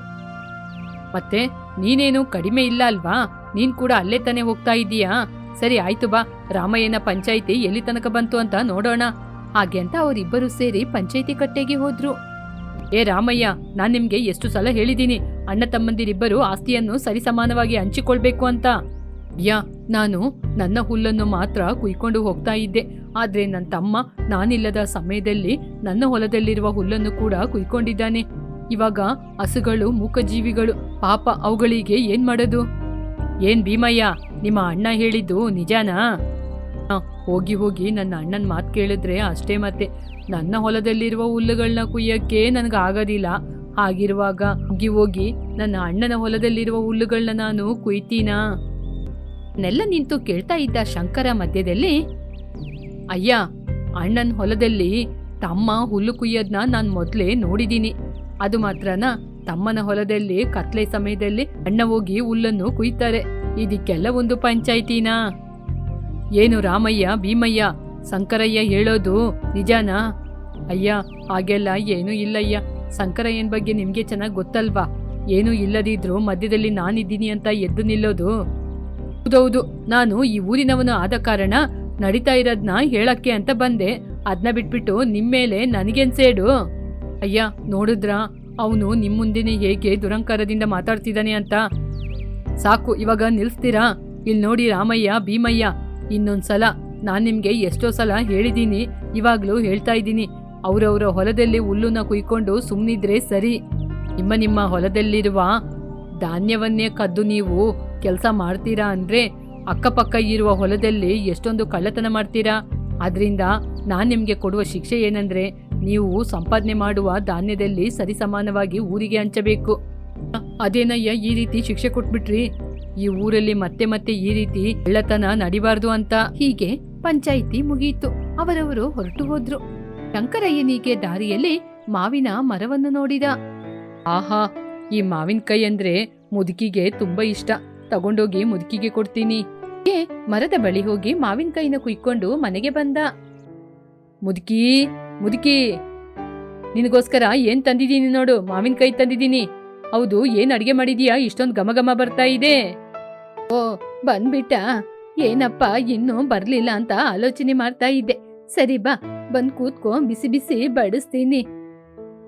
ಮತ್ತೆ ನೀನೇನು ಕಡಿಮೆ ಇಲ್ಲ ಅಲ್ವಾ? ನೀನ್ ಕೂಡ ಅಲ್ಲೇ ತಾನೇ ಹೋಗ್ತಾ ಇದೀಯಾ? ಸರಿ, ಆಯ್ತು ಬಾ. ರಾಮಯ್ಯನ ಪಂಚಾಯಿತಿ ಎಲ್ಲಿ ತನಕ ಬಂತು ಅಂತ ನೋಡೋಣ. ಹಾಗೆ ಅಂತ ಅವರಿಬ್ಬರು ಸೇರಿ ಪಂಚಾಯಿತಿ ಕಟ್ಟೆಗೆ ಹೋದ್ರು. ಏ ರಾಮಯ್ಯ, ನಾನ್ ನಿಮ್ಗೆ ಎಷ್ಟು ಸಲ ಹೇಳಿದ್ದೀನಿ ಅಣ್ಣ ತಮ್ಮಂದಿರಿಬ್ಬರು ಆಸ್ತಿಯನ್ನು ಸರಿಸಮಾನವಾಗಿ ಹಂಚಿಕೊಳ್ಬೇಕು ಅಂತ. ಯಾ, ನಾನು ನನ್ನ ಹುಲ್ಲನ್ನು ಮಾತ್ರ ಕುಯ್ಕೊಂಡು ಹೋಗ್ತಾ ಇದ್ದೆ. ಆದ್ರೆ ನನ್ನ ತಮ್ಮ ನಾನಿಲ್ಲದ ಸಮಯದಲ್ಲಿ ನನ್ನ ಹೊಲದಲ್ಲಿರುವ ಹುಲ್ಲನ್ನು ಕೂಡ ಕುಯ್ಕೊಂಡಿದ್ದಾನೆ. ಇವಾಗ ಹಸುಗಳು, ಮೂಕಜೀವಿಗಳು, ಪಾಪ ಅವುಗಳಿಗೆ ಏನ್ ಮಾಡೋದು? ಏನ್ ಭೀಮಯ್ಯ, ನಿಮ್ಮ ಅಣ್ಣ ಹೇಳಿದ್ದು ನಿಜಾನಾ? ಹೋಗಿ ಹೋಗಿ ನನ್ನ ಅಣ್ಣನ ಮಾತು ಕೇಳಿದ್ರೆ ಅಷ್ಟೇ ಮತ್ತೆ. ನನ್ನ ಹೊಲದಲ್ಲಿರುವ ಹುಲ್ಲುಗಳನ್ನ ಕುಯ್ಯಕ್ಕೆ ನನಗೆ ಆಗೋದಿಲ್ಲ. ಹಾಗಿರುವಾಗ ಹೋಗಿ ಹೋಗಿ ನನ್ನ ಅಣ್ಣನ ಹೊಲದಲ್ಲಿರುವ ಹುಲ್ಲುಗಳನ್ನ ನಾನು ಕುಯ್ತೀನಾ? ನೆಲ್ಲ ನಿಂತು ಕೇಳ್ತಾ ಇದ್ದ ಶಂಕರ ಮಧ್ಯದಲ್ಲಿ, ಅಯ್ಯ, ಅಣ್ಣನ ಹೊಲದಲ್ಲಿ ತಮ್ಮ ಹುಲ್ಲು ಕುಯ್ಯೋದ್ನ ನಾನು ಮೊದಲೇ ನೋಡಿದ್ದೀನಿ ಅದು ಮಾತ್ರನ ತಮ್ಮನ ಹೊಲದಲ್ಲಿ ಕತ್ಲೆ ಸಮಯದಲ್ಲಿ ಅಣ್ಣ ಹೋಗಿ ಹುಲ್ಲನ್ನು ಕುಯ್ತಾರೆ. ಇದಕ್ಕೆಲ್ಲ ಒಂದು ಪಂಚಾಯ್ತಿನಾ? ಏನು ರಾಮಯ್ಯ, ಭೀಮಯ್ಯ, ಶಂಕರಯ್ಯ ಹೇಳೋದು ನಿಜಾನಾ? ಅಯ್ಯ, ಹಾಗೆಲ್ಲ ಏನೂ ಇಲ್ಲಯ್ಯ. ಶಂಕರಯ್ಯನ ಬಗ್ಗೆ ನಿಮಗೆ ಚೆನ್ನಾಗಿ ಗೊತ್ತಲ್ವಾ? ಏನೂ ಇಲ್ಲದಿದ್ರು ಮಧ್ಯದಲ್ಲಿ ನಾನಿದ್ದೀನಿ ಅಂತ ಎದ್ದು ನಿಲ್ಲೋದು. ಹೌದೌದು ನಾನು ಈ ಊರಿನವನು ಆದ ಕಾರಣ ನಡೀತಾ ಇರೋದ್ನ ಹೇಳಕ್ಕೆ ಅಂತ ಬಂದೆ. ಅದನ್ನ ಬಿಟ್ಬಿಟ್ಟು ನಿಮ್ಮೇಲೆ ನನಗೇನ್ ಸೇಡು? ಅಯ್ಯ, ನೋಡಿದ್ರಾ? ಅವನು ನಿಮ್ಮ ಮುಂದೆನೆ ಹೇಗೆ ದುರಂಕಾರದಿಂದ ಮಾತಾಡ್ತಿದ್ದಾನೆ ಅಂತ. ಸಾಕು, ಇವಾಗ ನಿಲ್ಸ್ತೀರಾ? ಇಲ್ಲಿ ನೋಡಿ ರಾಮಯ್ಯ, ಭೀಮಯ್ಯ, ಇನ್ನೊಂದ್ಸಲ ನಾನು ನಿಮಗೆ ಎಷ್ಟೋ ಸಲ ಹೇಳಿದ್ದೀನಿ ಇವಾಗಲೂ ಹೇಳ್ತಾ ಇದ್ದೀನಿ. ಅವರವರ ಹೊಲದಲ್ಲಿ ಹುಲ್ಲುನ ಕುಯ್ಕೊಂಡು ಸುಮ್ನಿದ್ರೆ ಸರಿ. ನಿಮ್ಮ ನಿಮ್ಮ ಹೊಲದಲ್ಲಿರುವ ಧಾನ್ಯವನ್ನೇ ಕದ್ದು ನೀವು ಕೆಲಸ ಮಾಡ್ತೀರಾ ಅಂದ್ರೆ ಅಕ್ಕಪಕ್ಕ ಇರುವ ಹೊಲದಲ್ಲಿ ಎಷ್ಟೊಂದು ಕಳ್ಳತನ ಮಾಡ್ತೀರಾ? ಅದರಿಂದ ನಾನು ನಿಮಗೆ ಕೊಡುವ ಶಿಕ್ಷೆ ಏನಂದ್ರೆ ನೀವು ಸಂಪಾದನೆ ಮಾಡುವ ಧಾನ್ಯದಲ್ಲಿ ಸರಿಸಮಾನವಾಗಿ ಊರಿಗೆ ಹಂಚಬೇಕು. ಅದೇನಯ್ಯ, ಈ ರೀತಿ ಶಿಕ್ಷೆ ಕೊಟ್ಬಿಟ್ರಿ? ಈ ಊರಲ್ಲಿ ಮತ್ತೆ ಮತ್ತೆ ಈ ರೀತಿ ಕಳ್ಳತನ ನಡಿಬಾರ್ದು ಅಂತ. ಹೀಗೆ ಪಂಚಾಯಿತಿ ಮುಗಿಯಿತು ಅವರವರು ಹೊರಟು ಹೋದ್ರು. ಶಂಕರಯ್ಯನಿಗೆ ದಾರಿಯಲ್ಲಿ ಮಾವಿನ ಮರವನ್ನು ನೋಡಿದ. ಆಹಾ, ಈ ಮಾವಿನಕಾಯಿ ಅಂದ್ರೆ ಮುದುಕಿಗೆ ತುಂಬಾ ಇಷ್ಟ. ತಗೊಂಡೋಗಿ ಮುದುಕಿಗೆ ಕೊಡ್ತೀನಿ. ಮರದ ಬಳಿ ಹೋಗಿ ಮಾವಿನಕಾಯಿನ ಕುಯ್ಕೊಂಡು ಮನೆಗೆ ಬಂದ. ಮುದುಕಿ ಮುದುಕಿ, ನಿನಗೋಸ್ಕರ ಏನ್ ತಂದಿದ್ದೀನಿ ನೋಡು ಮಾವಿನಕಾಯಿ ತಂದಿದ್ದೀನಿ. ಹೌದು, ಏನ್ ಅಡಿಗೆ ಮಾಡಿದೀಯಾ? ಇಷ್ಟೊಂದು ಘಮ ಬರ್ತಾ ಇದೆ. ಓ, ಬಂದ್ಬಿಟ್ಟ. ಏನಪ್ಪ, ಇನ್ನೂ ಬರ್ಲಿಲ್ಲ ಅಂತ ಆಲೋಚನೆ ಮಾಡ್ತಾ ಇದ್ದೆ. ಸರಿ ಬಾ, ಬಂದ್ ಕೂತ್ಕೋ, ಬಿಸಿ ಬಿಸಿ ಬಡಿಸ್ತೀನಿ.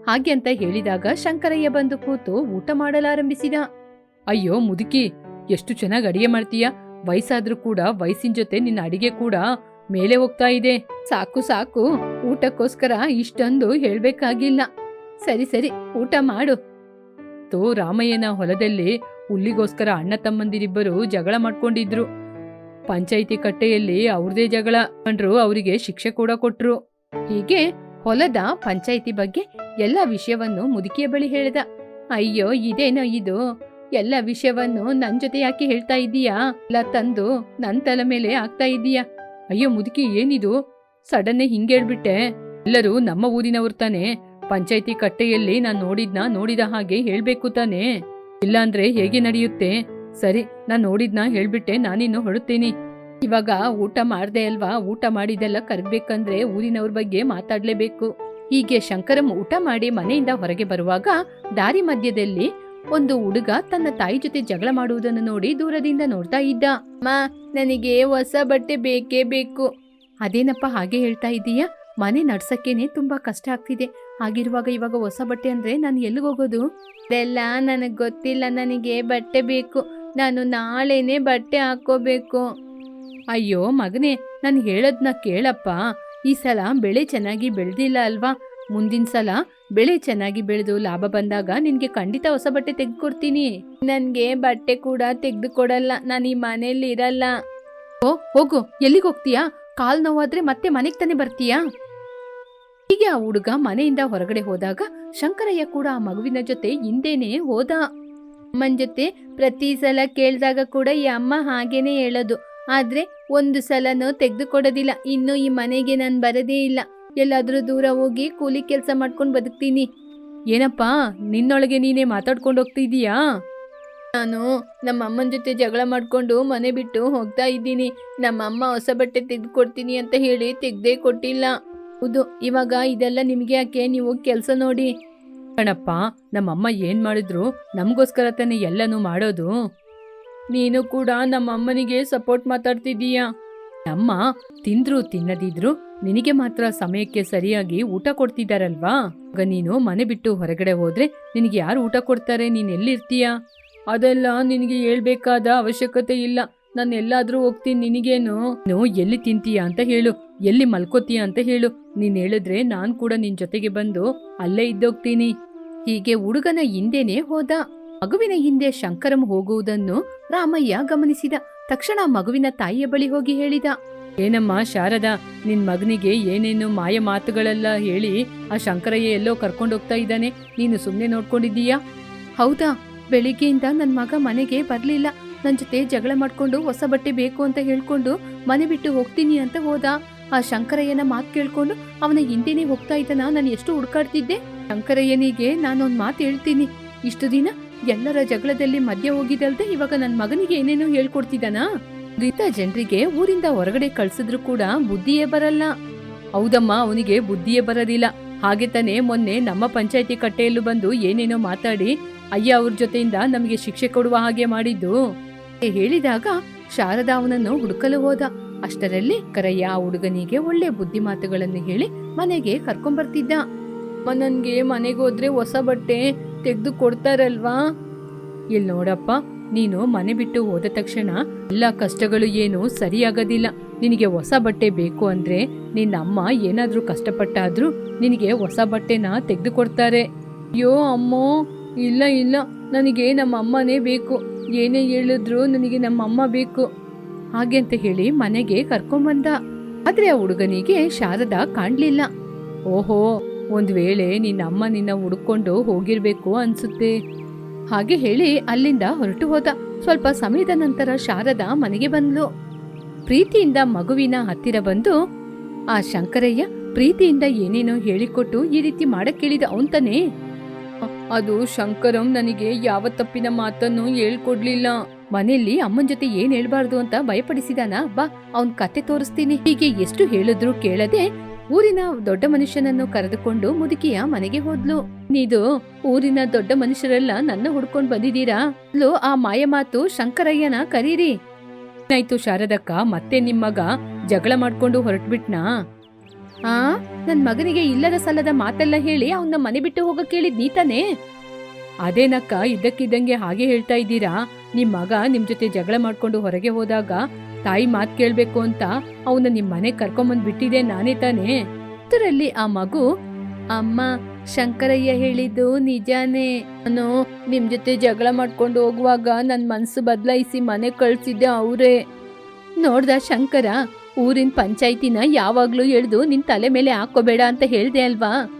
ಹಾಗೆ ಅಂತ ಹೇಳಿದಾಗ ಶಂಕರಯ್ಯ ಬಂದು ಕೂತು ಊಟ ಮಾಡಲಾರಂಭಿಸಿದ. ಅಯ್ಯೋ, ಮುದುಕಿ ಎಷ್ಟು ಚೆನ್ನಾಗಿ ಅಡಿಗೆ ಮಾಡ್ತೀಯ? ವಯಸ್ಸಾದ್ರೂ ಕೂಡ, ವಯಸ್ಸಿನ ಜೊತೆ ನಿನ್ನ ಅಡಿಗೆ ಕೂಡ ಮೇಲೆ ಹೋಗ್ತಾ ಇದೆ. ಸಾಕು ಸಾಕು. ಊಟಕ್ಕೋಸ್ಕರ ಇಷ್ಟೊಂದು ಹೇಳ್ಬೇಕಾಗಿಲ್ಲ. ಸರಿ ಸರಿ, ಊಟ ಮಾಡು. ತೋ ರಾಮಯ್ಯನ ಹೊಲದಲ್ಲಿ ಹುಲ್ಲಿಗೋಸ್ಕರ ಅಣ್ಣ ತಮ್ಮಂದಿರಿಬ್ಬರು ಜಗಳ ಮಾಡ್ಕೊಂಡಿದ್ರು. ಪಂಚಾಯಿತಿ ಕಟ್ಟೆಯಲ್ಲಿ ಅವ್ರದೇ ಜಗಳ ಕಂಡ್ರು ಅವರಿಗೆ ಶಿಕ್ಷೆ ಕೂಡ ಕೊಟ್ರು. ಹೀಗೆ ಹೊಲದ ಪಂಚಾಯಿತಿ ಬಗ್ಗೆ ಎಲ್ಲ ವಿಷಯವನ್ನು ಮುದುಕಿಯ ಬಳಿ ಹೇಳ್ದ. ಅಯ್ಯೋ, ಇದೇನೋ ಇದು? ಎಲ್ಲ ವಿಷಯವನ್ನು ನನ್ ಜೊತೆ ಯಾಕೆ ಹೇಳ್ತಾ ಇದ್ದೀಯಾ? ಎಲ್ಲ ತಂದು ನನ್ ತಲೆ ಮೇಲೆ ಆಗ್ತಾ ಇದ್ದೀಯಾ? ಅಯ್ಯೋ ಮುದುಕಿ, ಏನಿದು? ಸಡನ್ನೇ ಹಿಂಗೇಳ್ಬಿಟ್ಟೆ ಎಲ್ಲರೂ ನಮ್ಮ ಊರಿನವ್ರು ತಾನೆ. ಪಂಚಾಯಿತಿ ಕಟ್ಟೆಯಲ್ಲಿ ನಾನ್ ನೋಡಿದ್ನ ನೋಡಿದ ಹಾಗೆ ಹೇಳ್ಬೇಕು ತಾನೆ. ಇಲ್ಲಾಂದ್ರೆ ಹೇಗೆ ನಡೆಯುತ್ತೆ? ಸರಿ, ನಾನ್ ನೋಡಿದ್ನ ಹೇಳ್ಬಿಟ್ಟೆ, ನಾನಿನ್ನು ಹೊರಡ್ತೀನಿ. ಇವಾಗ ಊಟ ಮಾಡ್ದೆ ಅಲ್ವಾ? ಊಟ ಮಾಡಿದೆಲ್ಲ ಕರ್ಬೇಕಂದ್ರೆ ಊರಿನವ್ರ ಬಗ್ಗೆ ಮಾತಾಡ್ಲೇಬೇಕು. ಹೀಗೆ ಶಂಕರಂ ಊಟ ಮಾಡಿ ಮನೆಯಿಂದ ಹೊರಗೆ ಬರುವಾಗ ದಾರಿ ಮಧ್ಯದಲ್ಲಿ ಒಂದು ಹುಡುಗ ತನ್ನ ತಾಯಿ ಜೊತೆ ಜಗಳ ಮಾಡುವುದನ್ನು ನೋಡಿ ದೂರದಿಂದ ನೋಡ್ತಾ ಇದ್ದ. ಮಾ ನನಗೆ ಹೊಸ ಬಟ್ಟೆ ಬೇಕೇ ಬೇಕು. ಅದೇನಪ್ಪ ಹಾಗೆ ಹೇಳ್ತಾ ಇದ್ದೀಯಾ ಮನೆ ನಡ್ಸಕ್ಕೇನೆ ತುಂಬಾ ಕಷ್ಟ ಆಗ್ತಿದೆ. ಹಾಗಿರುವಾಗ ಇವಾಗ ಹೊಸ ಬಟ್ಟೆ ಅಂದ್ರೆ ನಾನು ಎಲ್ಲಿಗೆ ಹೋಗೋದು? ಎಲ್ಲ ನನಗೆ ಗೊತ್ತಿಲ್ಲ. ನನಗೆ ಬಟ್ಟೆ ಬೇಕು. ನಾನು ನಾಳೆನೆ ಬಟ್ಟೆ ಹಾಕೋಬೇಕು ಅಯ್ಯೋ ಮಗನೇ, ನಾನು ಹೇಳೋದನ್ನ ಕೇಳಪ್ಪ. ಈ ಸಲ ಬೆಳೆ ಚೆನ್ನಾಗಿ ಬೆಳೆದಿಲ್ಲ ಅಲ್ವಾ? ಮುಂದಿನ ಸಲ ಬೆಳೆ ಚೆನ್ನಾಗಿ ಬೆಳೆದು ಲಾಭ ಬಂದಾಗ ನಿನ್ಗೆ ಖಂಡಿತ ಹೊಸ ಬಟ್ಟೆ ತೆಗೆದುಕೊಡ್ತೀನಿ. ನನ್ಗೆ ಬಟ್ಟೆ ಕೂಡ ತೆಗೆದು ಕೊಡಲ್ಲ ನಾನು ಈ ಮನೆಯಲ್ಲಿ ಇರಲ್ಲ. ಓ, ಹೋಗು. ಎಲ್ಲಿಗೆ ಹೋಗ್ತೀಯಾ? ಕಾಲ್ ನೋವಾದ್ರೆ ಮತ್ತೆ ಮನೆಗೆ ತಾನೇ ಬರ್ತೀಯಾ? ಹೀಗೆ ಆ ಹುಡುಗ ಮನೆಯಿಂದ ಹೊರಗಡೆ ಹೋದಾಗ ಶಂಕರಯ್ಯ ಕೂಡ ಆ ಮಗುವಿನ ಜೊತೆ ಹಿಂದೇನೆ ಹೋದ. ಅಮ್ಮನ ಜೊತೆ ಪ್ರತಿ ಸಲ ಕೇಳಿದಾಗ ಕೂಡ ಈ ಅಮ್ಮ ಹಾಗೇನೆ ಹೇಳೋದು. ಆದ್ರೆ ಒಂದು ಸಲನೂ ತೆಗೆದುಕೊಡೋದಿಲ್ಲ. ಇನ್ನು ಈ ಮನೆಗೆ ನಾನು ಬರದೇ ಇಲ್ಲ. ಎಲ್ಲಾದ್ರೂ ದೂರ ಹೋಗಿ ಕೂಲಿ ಕೆಲಸ ಮಾಡ್ಕೊಂಡು ಬದುಕ್ತೀನಿ. ಏನಪ್ಪಾ, ನಿನ್ನೊಳಗೆ ನೀನೇ ಮಾತಾಡ್ಕೊಂಡು ಹೋಗ್ತಿದೀಯಾ ನಾನು ನಮ್ಮ ಅಮ್ಮನ ಜೊತೆ ಜಗಳ ಮಾಡ್ಕೊಂಡು ಮನೆ ಬಿಟ್ಟು ಹೋಗ್ತಾ ಇದ್ದೀನಿ. ನಮ್ಮಮ್ಮ ಹೊಸ ಬಟ್ಟೆ ತೆಗೆದುಕೊಡ್ತೀನಿ ಅಂತ ಹೇಳಿ ತೆಗ್ದೇ ಕೊಟ್ಟಿಲ್ಲ. ಹೌದು, ಇವಾಗ ಇದೆಲ್ಲ ನಿಮಗೆ ಯಾಕೆ? ನೀವು ಕೆಲಸ ನೋಡಿ. ಕಣಪ್ಪ ನಮ್ಮಮ್ಮ ಏನು ಮಾಡಿದ್ರು? ನಮಗೋಸ್ಕರ ತಾನೇ ಎಲ್ಲನೂ ಮಾಡೋದು? ನೀನು ಕೂಡ ನಮ್ಮ ಅಮ್ಮನಿಗೆ ಸಪೋರ್ಟ್ ಮಾತಾಡ್ತಿದ್ದೀಯಾ? ನಮ್ಮ ತಿಂದ್ರು ತಿನ್ನದಿದ್ರು ನಿನಗೆ ಮಾತ್ರ ಸಮಯಕ್ಕೆ ಸರಿಯಾಗಿ ಊಟ ಕೊಡ್ತಿದ್ದಾರಲ್ವಾ ಆಗ ನೀನು ಮನೆ ಬಿಟ್ಟು ಹೊರಗಡೆ ಹೋದ್ರೆ ನಿನಗೆ ಯಾರು ಊಟ ಕೊಡ್ತಾರೆ? ನೀನ್ ಎಲ್ಲಿರ್ತೀಯ? ಅದೆಲ್ಲ ನಿನಗೆ ಹೇಳ್ಬೇಕಾದ ಅವಶ್ಯಕತೆ ಇಲ್ಲ. ನಾನು ಎಲ್ಲಾದ್ರೂ ಹೋಗ್ತೀನಿ ನಿನಗೇನು? ನೀನು ಎಲ್ಲಿ ತಿಂತೀಯ ಅಂತ ಹೇಳು. ಎಲ್ಲಿ ಮಲ್ಕೋತೀಯ ಅಂತ ಹೇಳು. ನೀನ್ ಹೇಳಿದ್ರೆ ನಾನ್ ಕೂಡ ನಿನ್ ಜೊತೆಗೆ ಬಂದು ಅಲ್ಲೇ ಇದ್ದೋಗ್ತೀನಿ. ಹೀಗೆ ಹುಡುಗನ ಹಿಂದೆನೇ ಹೋದ. ಮಗುವಿನ ಹಿಂದೆ ಶಂಕರಂ ಹೋಗುವುದನ್ನು ರಾಮಯ್ಯ ಗಮನಿಸಿದ. ತಕ್ಷಣ ಮಗುವಿನ ತಾಯಿಯ ಬಳಿ ಹೋಗಿ ಹೇಳಿದ. ಏನಮ್ಮ ಶಾರದಾ, ನಿನ್ ಮಗನಿಗೆ ಏನೇನು ಮಾಯ ಮಾತುಗಳೆಲ್ಲ ಹೇಳಿ ಆ ಶಂಕರಯ್ಯ ಎಲ್ಲೋ ಕರ್ಕೊಂಡೋಗ್ತಾ ಇದ್ದಾನೆ. ನೀನು ಸುಮ್ಮನೆ ನೋಡ್ಕೊಂಡಿದ್ದೀಯಾ? ಹೌದಾ? ಬೆಳಿಗ್ಗೆಯಿಂದ ನನ್ ಮಗ ಮನೆಗೆ ಬರ್ಲಿಲ್ಲ. ನನ್ ಜೊತೆ ಜಗಳ ಮಾಡ್ಕೊಂಡು ಹೊಸ ಬಟ್ಟೆ ಬೇಕು ಅಂತ ಹೇಳ್ಕೊಂಡು ಮನೆ ಬಿಟ್ಟು ಹೋಗ್ತೀನಿ ಅಂತ ಹೋದ. ಆ ಶಂಕರಯ್ಯನ ಮಾತು ಕೇಳ್ಕೊಂಡು ಅವನ ಹಿಂದೆನೇ ಹೋಗ್ತಾ ಇದ್ದಾನ? ನಾನು ಎಷ್ಟು ಹುಡ್ಕಾಡ್ತಿದ್ದೆ? ಶಂಕರಯ್ಯನಿಗೆ ನಾನೊಂದು ಮಾತು ಹೇಳ್ತೀನಿ. ಇಷ್ಟು ದಿನ ಎಲ್ಲರ ಜಗಳದಲ್ಲಿ ಮಧ್ಯ ಹೋಗಿದಲ್ದೆ ಇವಾಗ ನನ್ನ ಮಗನಿಗೆ ಏನೇನೋ ಹೇಳ್ಕೊಡ್ತಿದ್ದಾನ? ರಿತ ಜನರಿಗೆ ಊರಿಂದ ಹೊರಗಡೆ ಕಳ್ಸಿದ್ರು ಕೂಡ ಬುದ್ಧಿಯೇ ಬರಲ್ಲ. ಹೌದಮ್ಮ, ಅವನಿಗೆ ಬುದ್ಧಿಯೇ ಬರಲಿಲ್ಲ ಹಾಗೆ ತಾನೇ ಮೊನ್ನೆ ನಮ್ಮ ಪಂಚಾಯತಿ ಕಟ್ಟೆಯಲ್ಲೂ ಬಂದು ಏನೇನೋ ಮಾತಾಡಿ ಅಯ್ಯ ಅವ್ರ ಜೊತೆಯಿಂದ ನಮಗೆ ಶಿಕ್ಷೆ ಕೊಡುವ ಹಾಗೆ ಮಾಡಿದ್ದು. ಹೇಳಿದಾಗ ಶಾರದಾ ಅವನನ್ನು ಹುಡುಕಲು ಹೋದ. ಅಷ್ಟರಲ್ಲಿ ಕರಯ್ಯ ಹುಡುಗನಿಗೆ ಒಳ್ಳೆ ಬುದ್ಧಿ ಮಾತುಗಳನ್ನು ಹೇಳಿ ಮನೆಗೆ ಕರ್ಕೊಂಡ್ಬರ್ತಿದ್ದ ಮನನ್ಗೆ ನನ್ಗೆ ಮನೆಗೋದ್ರೆ ಹೊಸ ಬಟ್ಟೆ ತೆಗೆದು ಕೊಡ್ತಾರಲ್ವಾ? ಇಲ್ಲಿ ನೋಡಪ್ಪ ನೀನು ಮನೆ ಬಿಟ್ಟು ಹೋದ ತಕ್ಷಣ ಎಲ್ಲ ಕಷ್ಟಗಳು ಏನು ಸರಿಯಾಗೋದಿಲ್ಲ. ನಿನಗೆ ಹೊಸ ಬಟ್ಟೆ ಬೇಕು ಅಂದ್ರೆ ನಿನ್ನ ಅಮ್ಮ ಏನಾದ್ರೂ ಕಷ್ಟಪಟ್ಟಾದ್ರೂ ನಿನಗೆ ಹೊಸ ಬಟ್ಟೆನ ತೆಗೆದುಕೊಡ್ತಾರೆ. ಅಯ್ಯೋ ಅಮ್ಮೋ, ಇಲ್ಲ ಇಲ್ಲ, ನನಗೆ ನಮ್ಮ ಅಮ್ಮನೇ ಬೇಕು. ಏನೇ ಹೇಳಿದ್ರು ನನಗೆ ನಮ್ಮ ಅಮ್ಮ ಬೇಕು. ಹಾಗೆ ಅಂತ ಹೇಳಿ ಮನೆಗೆ ಕರ್ಕೊಂಬಂದ ಆದ್ರೆ ಆ ಹುಡುಗನಿಗೆ ಶಾರದಾ ಕಾಣ್ಲಿಲ್ಲ. ಓಹೋ, ಒಂದ್ ವೇಳೆ ನಿನ್ನ ಅಮ್ಮ ನಿನ್ನ ಹುಡುಕೊಂಡು ಹೋಗಿರ್ಬೇಕು ಅನ್ಸುತ್ತೆ. ಹಾಗೆ ಹೇಳಿ ಅಲ್ಲಿಂದ ಹೊರಟು ಹೋದ. ಸ್ವಲ್ಪ ಸಮಯದ ನಂತರ ಶಾರದಾ ಮನೆಗೆ ಬಂದ್ಲು. ಪ್ರೀತಿಯಿಂದ ಮಗುವಿನ ಹತ್ತಿರ ಬಂದು, ಆ ಶಂಕರಯ್ಯ, ಪ್ರೀತಿಯಿಂದ ಏನೇನೋ ಹೇಳಿಕೊಟ್ಟು ಈ ರೀತಿ ಮಾಡಕ್ಕೇಳಿದ ಅವಂತನೇ ಅದು ಶಂಕರಂ ನನಗೆ ಯಾವ ತಪ್ಪಿನ ಮಾತನ್ನು ಹೇಳ್ಕೊಡ್ಲಿಲ್ಲ. ಮನೆಯಲ್ಲಿ ಅಮ್ಮನ ಜೊತೆ ಏನ್ ಹೇಳ್ಬಾರ್ದು ಅಂತ ಭಯಪಡಿಸಿದಾನ? ಬಾ, ಅವನ್ ಕತೆ ತೋರಿಸ್ತೀನಿ. ಹೀಗೆ ಎಷ್ಟು ಹೇಳಿದ್ರು ಕೇಳದೆ ಊರಿನ ದೊಡ್ಡ ಮನುಷ್ಯನನ್ನು ಕರೆದುಕೊಂಡು ಮುದುಕಿಯ ಮನೆಗೆ ಹೋದ್ಲು. ನೀದು ಊರಿನ ದೊಡ್ಡ ಮನುಷ್ಯರೆಲ್ಲ ನನ್ನ ಹುಡ್ಕೊಂಡ್ ಬಂದಿದ್ದೀರಾ? ಆ ಮಾಯ ಮಾತು ಶಂಕರಯ್ಯನ ಕರೀರಿ. ಏನಾಯ್ತು ಶಾರದಕ್ಕ, ಮತ್ತೆ ನಿಮ್ಮಗ ಜಗಳ ಮಾಡ್ಕೊಂಡು ಹೊರಟ್ಬಿಟ್ನಾ? ಆ, ನನ್ ಮಗನಿಗೆ ಇಲ್ಲದ ಸಲ್ಲದ ಮಾತೆಲ್ಲ ಹೇಳಿ ಅವನ ಮನೆ ಬಿಟ್ಟು ಹೋಗಕ್ ಕೇಳಿದ್ ನೀತಾನೆ? ಅದೇನಕ್ಕ, ಇದ್ದಕ್ಕಿದ್ದಂಗೆ ಹಾಗೆ ಹೇಳ್ತಾ ಇದ್ದೀರಾ? ನಿಮ್ ಮಗ ನಿಮ್ ಜೊತೆ ಜಗಳ ಮಾಡ್ಕೊಂಡು ಹೊರಗೆ ಹೋದಾಗ ತಾಯಿ ಮಾತ್ ಕೇಳ್ಬೇಕು ಅಂತ ಅವನ ನಿಮ್ ಮನೆ ಕರ್ಕೊಂಡ್ ಬಿಟ್ಟಿದೆ ನಾನೇ ತಾನೇ. ಅದರಲ್ಲಿ ಆ ಮಗು, ಅಮ್ಮ, ಶಂಕರಯ್ಯ ಹೇಳಿದ್ದು ನಿಜಾನೇ. ನಾನು ನಿಮ್ ಜೊತೆ ಜಗಳ ಮಾಡ್ಕೊಂಡು ಹೋಗುವಾಗ ನನ್ ಮನ್ಸು ಬದಲಾಯಿಸಿ ಮನೆ ಕಳ್ಸಿದ್ದೆ ಅವ್ರೇ. ನೋಡ್ದ ಶಂಕರ, ಊರಿನ ಪಂಚಾಯ್ತಿನ ಯಾವಾಗ್ಲೂ ಎಳ್ದು ನಿನ್ ತಲೆ ಮೇಲೆ ಹಾಕೋಬೇಡ ಅಂತ ಹೇಳ್ದೆ ಅಲ್ವಾ?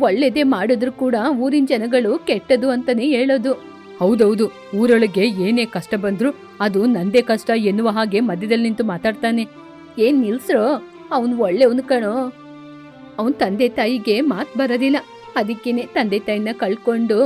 ಒಳ್ಳೇದೇ ಮಾಡಿದ್ರು ಕೂಡ ಊರಿನ ಜನಗಳು ಕೆಟ್ಟದು ಅಂತಾನೆ ಹೇಳೋದು. ಹೌದೌದು, ಊರೊಳಗೆ ಏನೇ ಕಷ್ಟ ಬಂದ್ರು ಅದು ನಂದೇ ಕಷ್ಟ ಎನ್ನುವ ಹಾಗೆ ಮಧ್ಯದಲ್ಲಿ ನಿಂತು ಮಾತಾಡ್ತಾನೆ. ಏನ್ ನಿಲ್ಸ್ರೋ? ಅವನ್ ಒಳ್ಳೆಯವನು ಕಣೋ. ಅವನ್ ತಂದೆ ತಾಯಿಗೆ ಮಾತ್ ಬರೋದಿಲ್ಲ. ಅದಕ್ಕೇನೆ ತಂದೆ ತಾಯಿನ ಕಳ್ಕೊಂಡು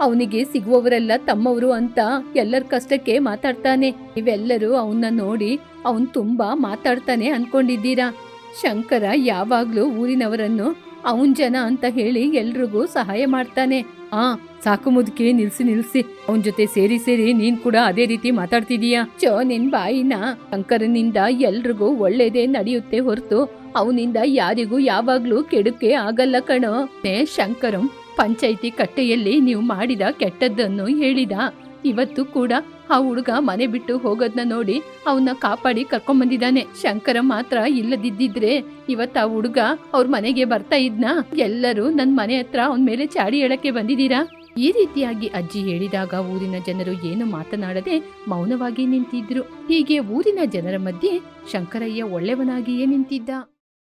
ಅವನಿಗೆ ಸಿಗುವವರೆಲ್ಲ ತಮ್ಮವರು ಅಂತ ಎಲ್ಲರ ಕಷ್ಟಕ್ಕೆ ಮಾತಾಡ್ತಾನೆ. ಇವೆಲ್ಲರೂ ಅವನ್ನ ನೋಡಿ ಅವನ್ ತುಂಬಾ ಮಾತಾಡ್ತಾನೆ ಅನ್ಕೊಂಡಿದ್ದೀರಾ? ಶಂಕರ ಯಾವಾಗ್ಲೂ ಊರಿನವರನ್ನು ಅವನ್ ಜನ ಅಂತ ಹೇಳಿ ಎಲ್ರಿಗೂ ಸಹಾಯ ಮಾಡ್ತಾನೆ. ಆ, ಸಾಕು ಮುದುಕಿ, ನಿಲ್ಸಿ ನಿಲ್ಸಿ. ಅವನ್ ಜೊತೆ ಸೇರಿ ಸೇರಿ ನೀನ್ ಕೂಡ ಅದೇ ರೀತಿ ಮಾತಾಡ್ತಿದೀಯಾ. ಚೋ ನಿನ್ ಬಾಯಿನ ಶಂಕರನಿಂದ ಎಲ್ರಿಗೂ ಒಳ್ಳೇದೇ ನಡೆಯುತ್ತೆ ಹೊರತು ಅವನಿಂದ ಯಾರಿಗೂ ಯಾವಾಗ್ಲೂ ಕೆಡುಕೆ ಆಗಲ್ಲ ಕಣೋ. ಶಂಕರಂ, ಪಂಚಾಯಿತಿ ಕಟ್ಟೆಯಲ್ಲಿ ನೀವು ಮಾಡಿದ ಕೆಟ್ಟದ್ದನ್ನು ಹೇಳಿದ. ಇವತ್ತು ಕೂಡ ಆ ಹುಡುಗ ಮನೆ ಬಿಟ್ಟು ಹೋಗೋದ್ನ ನೋಡಿ ಅವನ್ನ ಕಾಪಾಡಿ ಕರ್ಕೊಂಡ್ಬಂದಿದ್ದಾನೆ ಶಂಕರ ಮಾತ್ರ ಇಲ್ಲದಿದ್ದಿದ್ರೆ ಇವತ್ತು ಆ ಹುಡುಗ ಅವ್ರ ಮನೆಗೆ ಬರ್ತಾ ಇದ್ನ? ಎಲ್ಲರೂ ನನ್ ಮನೆ ಹತ್ರ ಅವನ ಮೇಲೆ ಚಾಡಿ ಹೇಳಕ್ಕೆ ಬಂದಿದ್ದೀರಾ? ಈ ರೀತಿಯಾಗಿ ಅಜ್ಜಿ ಹೇಳಿದಾಗ ಊರಿನ ಜನರು ಏನು ಮಾತನಾಡದೆ ಮೌನವಾಗಿ ನಿಂತಿದ್ರು. ಹೀಗೆ ಊರಿನ ಜನರ ಮಧ್ಯೆ ಶಂಕರಯ್ಯ ಒಳ್ಳೆಯವನಾಗಿಯೇ ನಿಂತಿದ್ದ.